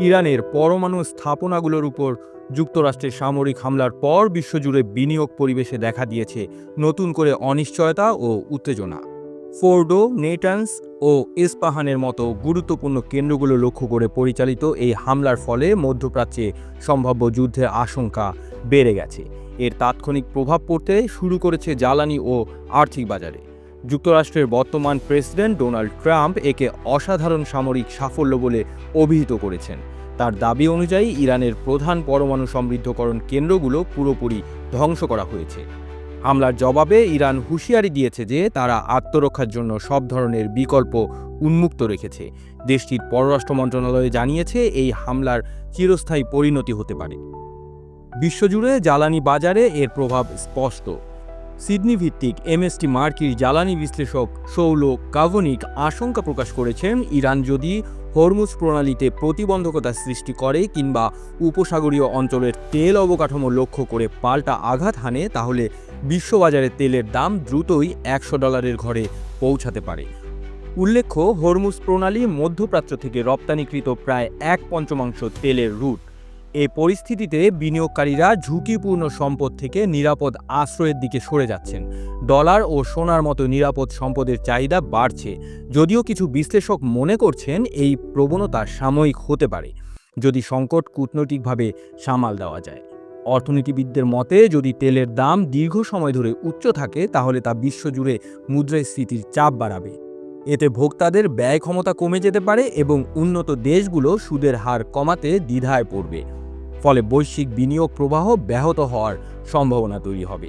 ইরানের পরমাণু স্থাপনাগুলোর উপর যুক্তরাষ্ট্রের সামরিক হামলার পর বিশ্বজুড়ে বিনিয়োগ পরিবেশে দেখা দিয়েছে নতুন করে অনিশ্চয়তা ও উত্তেজনা। ফোর্ডো, নেটান্স ও ইস্পাহানের মতো গুরুত্বপূর্ণ কেন্দ্রগুলো লক্ষ্য করে পরিচালিত এই হামলার ফলে মধ্যপ্রাচ্যে সম্ভাব্য যুদ্ধের আশঙ্কা বেড়ে গেছে। এর তাৎক্ষণিক প্রভাব পড়তে শুরু করেছে জ্বালানি ও আর্থিক বাজারে। যুক্তরাষ্ট্রের বর্তমান প্রেসিডেন্ট ডোনাল্ড ট্রাম্প একে অসাধারণ সামরিক সাফল্য বলে অভিহিত করেছেন। তার দাবি অনুযায়ী ইরানের প্রধান পরমাণু সমৃদ্ধকরণ কেন্দ্রগুলো পুরোপুরি ধ্বংস করা হয়েছে। হামলার জবাবে ইরান হুঁশিয়ারি দিয়েছে যে তারা আত্মরক্ষার জন্য সব ধরনের বিকল্প উন্মুক্ত রেখেছে। দেশটির পররাষ্ট্র মন্ত্রণালয় জানিয়েছে এই হামলার চিরস্থায়ী পরিণতি হতে পারে। বিশ্বজুড়ে জ্বালানি বাজারে এর প্রভাব স্পষ্ট। সিডনি ভিত্তিক এমএসটি মার্কির জ্বালানি বিশ্লেষক সৌল কাভনিক আশঙ্কা প্রকাশ করেছেন, ইরান যদি হরমুজ প্রণালীতে প্রতিবন্ধকতা সৃষ্টি করে কিংবা উপসাগরীয় অঞ্চলের তেল অবকাঠামো লক্ষ্য করে পাল্টা আঘাত হানে, তাহলে বিশ্ববাজারে তেলের দাম দ্রুতই একশো ডলারের ঘরে পৌঁছাতে পারে। উল্লেখ্য, হরমুজ প্রণালী মধ্যপ্রাচ্য থেকে রপ্তানিকৃত প্রায় এক পঞ্চমাংশ তেলের রুট। এই পরিস্থিতিতে বিনিয়োগকারীরা ঝুঁকিপূর্ণ সম্পদ থেকে নিরাপদ আশ্রয়ের দিকে সরে যাচ্ছেন। ডলার ও সোনার মতো নিরাপদ সম্পদের চাহিদা বাড়ছে। যদিও কিছু বিশ্লেষক মনে করছেন এই প্রবণতা সাময়িক হতে পারে, যদি সংকট কূটনৈতিকভাবে সামাল দেওয়া যায়। অর্থনীতিবিদদের মতে, যদি তেলের দাম দীর্ঘ সময় ধরে উচ্চ থাকে, তাহলে তা বিশ্বজুড়ে মুদ্রাস্ফীতির চাপ বাড়াবে। এতে ভোক্তাদের ব্যয় ক্ষমতা কমে যেতে পারে এবং উন্নত দেশগুলো সুদের হার কমাতে দ্বিধায় পড়বে। ফলে বৈশ্বিক বিনিয়োগ প্রবাহ ব্যাহত হওয়ার সম্ভাবনা তৈরি হবে।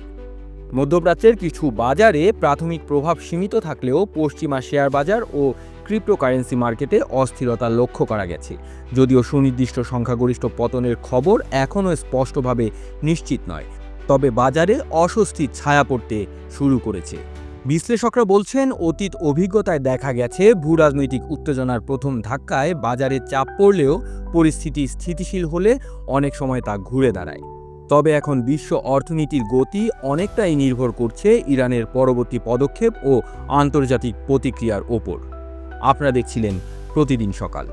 মধ্যপ্রাচ্যের কিছু বাজারে প্রাথমিক প্রভাব সীমিত থাকলেও পশ্চিমা শেয়ার বাজার ও ক্রিপ্টোকারেন্সি মার্কেটে অস্থিরতা লক্ষ্য করা গেছে। যদিও সুনির্দিষ্ট সংখ্যাগরিষ্ঠ পতনের খবর এখনও স্পষ্টভাবে নিশ্চিত নয়, তবে বাজারে অস্বস্তির ছায়া পড়তে শুরু করেছে। বিশ্লেষকরা বলছেন, অতীত অভিজ্ঞতায় দেখা গেছে ভূ রাজনৈতিক উত্তেজনার প্রথম ধাক্কায় বাজারে চাপ পড়লেও পরিস্থিতি স্থিতিশীল হলে অনেক সময় তা ঘুরে দাঁড়ায়। তবে এখন বিশ্ব অর্থনীতির গতি অনেকটাই নির্ভর করছে ইরানের পরবর্তী পদক্ষেপ ও আন্তর্জাতিক প্রতিক্রিয়ার ওপর। আপনারা দেখছিলেন প্রতিদিন সকাল।